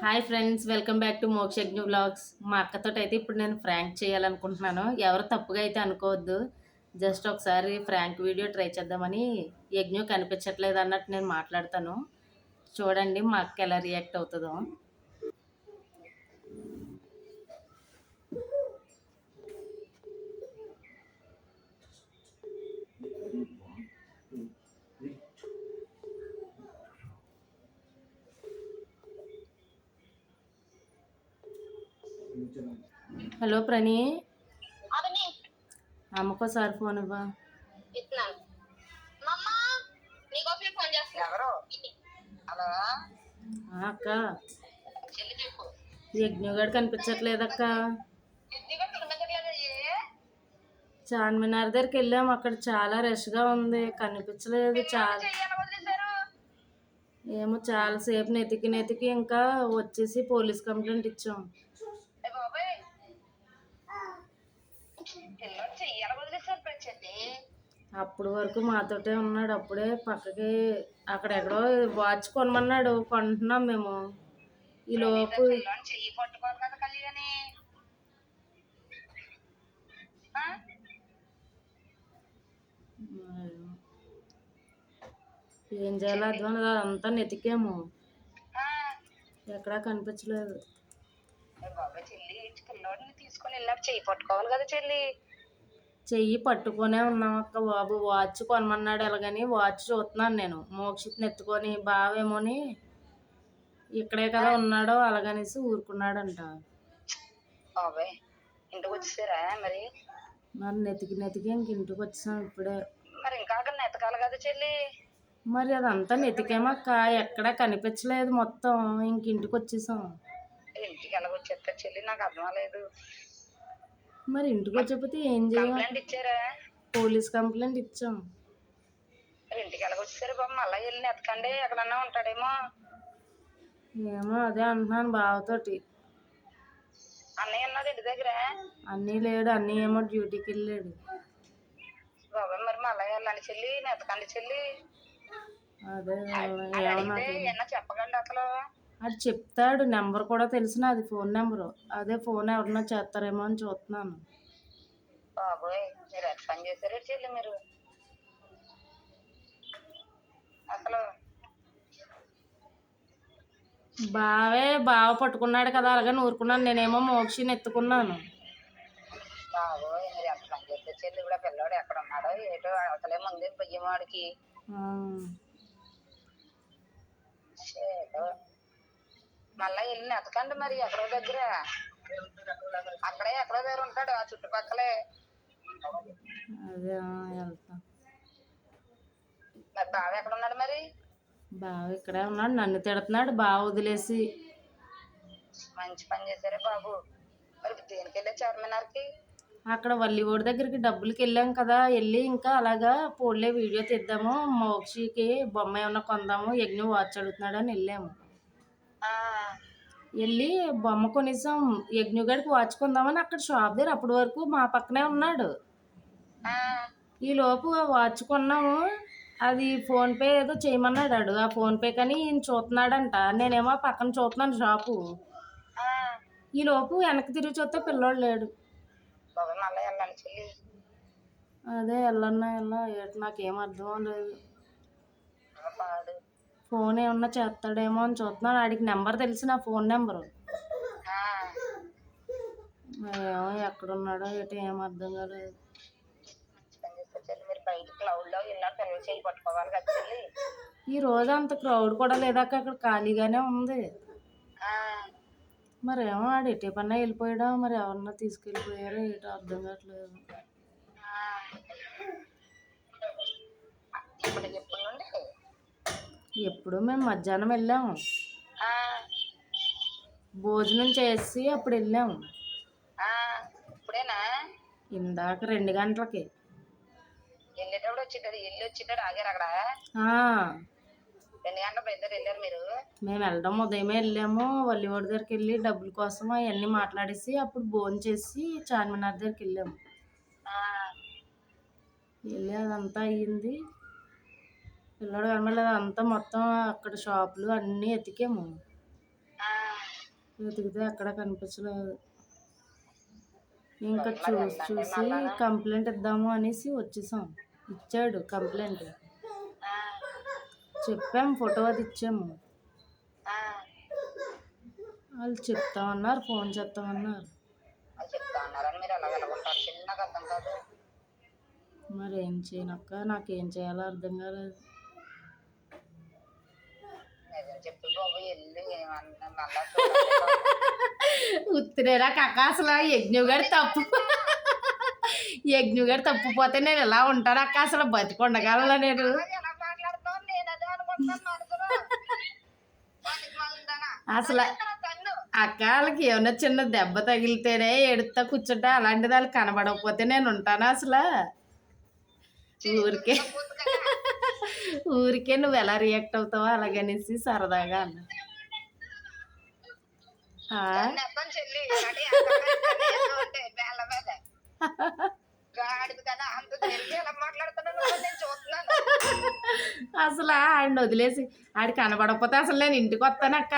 Hi friends welcome back to Mokshagna blogs మా అక్కతో అయితే ఇప్పుడు నేను ఫ్రాంక్ చేయాలనుకుంటున్నాను. ఎవరు తప్పుగా అయితే అనుకోవద్దు. జస్ట్ ఒకసారి ఫ్రాంక్ వీడియో ట్రై చేద్దామని యజ్ఞ కనిపించట్లేదు అన్నట్టు నేను మాట్లాడతాను. చూడండి మా అక్క ఎలా రియాక్ట్ అవుతుందో. హలో ప్రణీ. అమ్మకోసారి ఫోన్ ఇవ్వ. అక్క. యజ్ఞగాడు కనిపించట్లేదక్క. చార్మినార్ దగ్గరికి వెళ్ళాము అక్కడ చాలా రష్గా ఉంది. కనిపించలేదు చాలా. ఏమో చాలాసేపు నెతికి నెతికి ఇంకా వచ్చేసి పోలీస్ కంప్లైంట్ ఇచ్చాం ఏ బాబాయ్ పిల్లలు చెయ్యాలి వదిలేశారు ఇప్పుడు చెల్లి అప్పుడు వరకు మాతోటే ఉన్నాడు. అప్పుడే పక్కకి అక్కడెక్కడో వాచ్ కొనమన్నాడు. కొంటున్నాం మేము. ఈ లోపు? ఏం చేయాలో అర్థం అదంతా నెతికాము? ఎక్కడా కనిపించలేదు. ఏ బాబాయ్ చెల్లి పిల్లోడిని తీసుకొని వెళ్ళినప్పుడు చెయ్యి పట్టుకోవాలి కదా చెల్లి. చెయ్యి పట్టుకునే ఉన్నాం అక్క బాబు. వాచ్ కొనమన్నాడు ఎలాగని వాచ్ చూస్తున్నాను నేను. మోక్షిత్ని ఎత్తుకొని బావేమోని ఇక్కడే కదా ఉన్నాడో అలాగనేసి ఊరుకున్నాడంట. ఇంటికి వచ్చేసారా మరి? మరి నెతికి నెతికి ఇంక ఇంటికి వచ్చాం ఇప్పుడే. మరి ఇంకా అక్కడ నెతకాలి కదా చెల్లి. మరి అదంతా నెతికేమక్క ఎక్కడా కనిపించలేదు మొత్తం. ఇంక ఇంటికి వచ్చేసాం. ఇంటికి ఎలాగొచ్చేస్తా చెల్లి? నాకు అర్థం అవ్వలేదు. మరి ఇంటికి వచ్చేపోతే ఏం చేయాలి ఇచ్చారా? పోలీస్ కంప్లైంట్ ఇచ్చాం. ఇంటికి ఎలాగొచ్చేసారు బాబు మళ్ళీ వెళ్ళి ఎతకండి ఎక్కడన్నా ఉంటాడేమో. ఏమో అదే అంటున్నాను బావతోటి. అన్నయ్య ఉన్నాడు ఇంటి దగ్గర? అన్నీ లేడు అన్నీ ఏమో డ్యూటీకి వెళ్ళాడు. బాబాయ్ మరి మళ్ళీ వెళ్ళండి చెల్లి నెతకండి చెల్లి. అదే ఏమన్నా చెప్పకండి అసలు. అది చెప్తాడు నెంబర్ కూడా తెలిసిన అది ఫోన్ నెంబరు. అదే ఫోన్ ఎవరన్నా చేస్తారేమో అని చూస్తున్నాను బాబోయ్ మీరు ఎట్ పని చేశారు చెల్లి మీరు. అసలు బావే బావ పట్టుకున్నాడు కదా అలాగని ఊరుకున్నాను నేనేమో మోక్షిని ఎత్తుకున్నాను. బాబోయ్ మీరు ఎంత పని చేశారు చెల్లి కూడా పిల్లోడు ఎక్కడ ఉన్నాడో ఏటో అసలే ముందే బియ్యం మళ్ళా వెళ్ళి నెతకండి మరి ఎక్కడో దగ్గర. అక్కడే ఎక్కడో దగ్గర ఉంటాడు ఆ చుట్టుపక్కలే. అదే వెళ్తా. మరి బావ ఎక్కడ ఉన్నాడు మరి? బావ ఇక్కడే ఉన్నాడు నన్ను తిడుతున్నాడు బావ వదిలేసి. మంచి పని చేశారే బాబు. మరి దేనికి వెళ్ళే చార్మినార్కి? అక్కడ వల్లిగోడి దగ్గరికి డబ్బులకి వెళ్ళాం కదా వెళ్ళి ఇంకా అలాగా పోలే వీడియో తీద్దాము మోక్షికి బొమ్మ ఏమన్నా కొందాము యజ్ఞ వాచ్ అడుగుతున్నాడు అని వెళ్ళాము. వెళ్ళి బొమ్మ కొనేసాం. యజ్ఞగాడికి వాచ్ కొందామని అక్కడ షాప్ దగ్గర అప్పటి వరకు మా పక్కనే ఉన్నాడు. ఈ లోపు వాచ్ కొన్నాము. అది ఫోన్పే ఏదో చేయమన్నాడు. ఆ ఫోన్పే కానీ ఈయన చూస్తున్నాడంట నేనేమో పక్కన చూస్తున్నాను షాపు. ఈ లోపు వెనక్కి తిరిగి చూస్తే పిల్లోడు లేడు. అదే వెళ్ళన్నా వెళ్ళా నాకేం అర్థం లేదు ఫోన్ ఏమన్నా చేస్తాడేమో అని చూస్తున్నాను. ఆడికి నెంబర్ తెలిసి నా ఫోన్ నెంబరు. ఏమో ఎక్కడున్నాడో ఏటో ఏం అర్థం కాలేదు. ఈ రోజు అంత క్రౌడ్ కూడా లేదాక అక్కడ ఖాళీగానే ఉంది. మరి ఏమో ఆడు ఎటే పన్నా వెళ్ళిపోయాడో మరి ఎవరన్నా తీసుకెళ్ళిపోయారో ఏటో అర్థం కావట్లేదు ఆ. ఇప్పుడు ఎప్పటి నుండి ఎప్పుడు మేము మధ్యాహ్నం వెళ్ళాము. భోజనం చేసి అప్పుడు వెళ్ళాము. ఇప్పుడేనా? ఇందాక రెండు గంటలకి. వెళ్ళేటప్పుడు వచ్చింటాడు వెళ్ళి వచ్చింటాడు ఆగారు అక్కడ? రెండు గంటల బయలుదేరి వెళ్ళారు మీరు? మేము వెళ్ళడం ఉదయమే వెళ్ళాము వల్లివాడి దగ్గరికి వెళ్ళి డబ్బుల కోసం అవన్నీ మాట్లాడేసి అప్పుడు భోజనం చేసి చార్మినార్ దగ్గరికి వెళ్ళాము. వెళ్ళి అదంతా అయ్యింది. పిల్లడు కనబడలేదు. అంతా మొత్తం అక్కడ షాపులు అన్నీ ఎతికాము. వెతికితే అక్కడ కనిపించలేదు. ఇంకా చూసి చూసి కంప్లైంట్ ఇద్దాము అనేసి వచ్చేసాం. ఇచ్చాడు కంప్లైంట్. చెప్పాము ఫోటో అది ఇచ్చాము. వాళ్ళు చెప్తామన్నారు ఫోన్ చేస్తామన్నారు. మీరు చేయనక్క? నాకేం చేయాలో అర్థం కాలేదు. నిజం చెప్పి బాబు వెళ్ళి ఏమన్నా మళ్ళా చూడాలి. ఉత్తిరేరా కాక అసలు యజ్ఞగాడు తప్పు. యజ్ఞగాడు తప్పిపోతే నేను ఎలా ఉంటాను అక్క? అసలు బతికొండగలను నేను? అసలు అక్క వాళ్ళకి ఏమన్నా చిన్న దెబ్బ తగిలితేనే ఎడుతా కూర్చుంటా అలాంటిది వాళ్ళు కనబడకపోతే నేను ఉంటాను అసలు? ఊరికే ఊరికే నువ్వు ఎలా రియాక్ట్ అవుతావో అలాగనేసి సరదాగా అన్న. చెల్లి అసలు ఆడిని వదిలేసి ఆడి కనబడకపోతే అసలు నేను ఇంటికి వస్తానక్క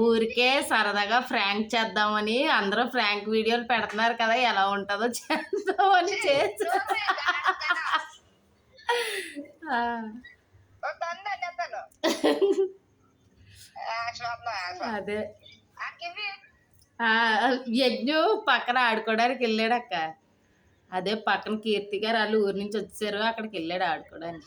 ఊరికే సరదాగా ఫ్రాంక్ చేద్దామని అందరూ ఫ్రాంక్ వీడియోలు పెడుతున్నారు కదా ఎలా ఉంటుందో చేద్దామని చేసి అదే యజ్ఞు పక్కన ఆడుకోవడానికి వెళ్ళాడక్క అదే పక్కన కీర్తి గారు వాళ్ళు ఊరి నుంచి వచ్చారు అక్కడికి వెళ్ళాడు ఆడుకోవడానికి.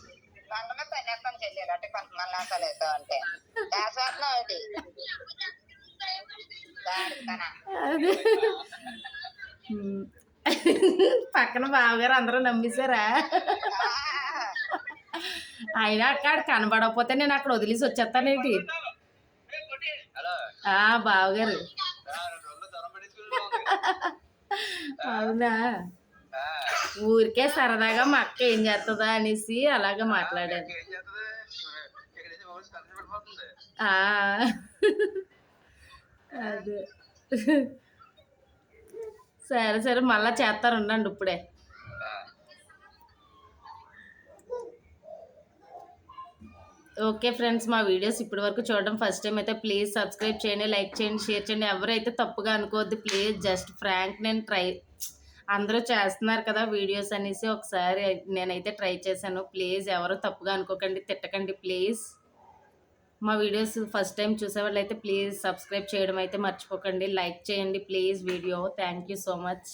అదే. పక్కన బావగారు అందరూ నమ్మేశారా ఆయన అయినా అక్కడ కనబడకపోతే నేను అక్కడ వదిలేసి వచ్చేస్తానేంటి? ఆ బావగారు. అవునా? ఊరికే సరదాగా మా అక్క ఏం చేస్తుందా అనేసి అలాగే మాట్లాడాను అదే. సరే సరే మళ్ళా చేస్తారు ఉండండి ఇప్పుడే. ఓకే ఫ్రెండ్స్ మా వీడియోస్ ఇప్పటి వరకు చూడడం ఫస్ట్ టైం అయితే ప్లీజ్ సబ్స్క్రైబ్ చేయండి లైక్ చేయండి షేర్ చేయండి. ఎవరైతే తప్పుగా అనుకోవద్దు ప్లీజ్ జస్ట్ ఫ్రాంక్ నేను ట్రై అందరూ చేస్తున్నారు కదా వీడియోస్ అనేసి ఒకసారి నేనైతే ట్రై చేశాను. ప్లీజ్ ఎవరు తప్పుగా అనుకోకండి తిట్టకండి ప్లీజ్ మా వీడియోస్ ఫస్ట్ టైం చూసేవాళ్ళు అయితే ప్లీజ్ సబ్స్క్రైబ్ చేయడం అయితే మర్చిపోకండి లైక్ చేయండి please video thank you so much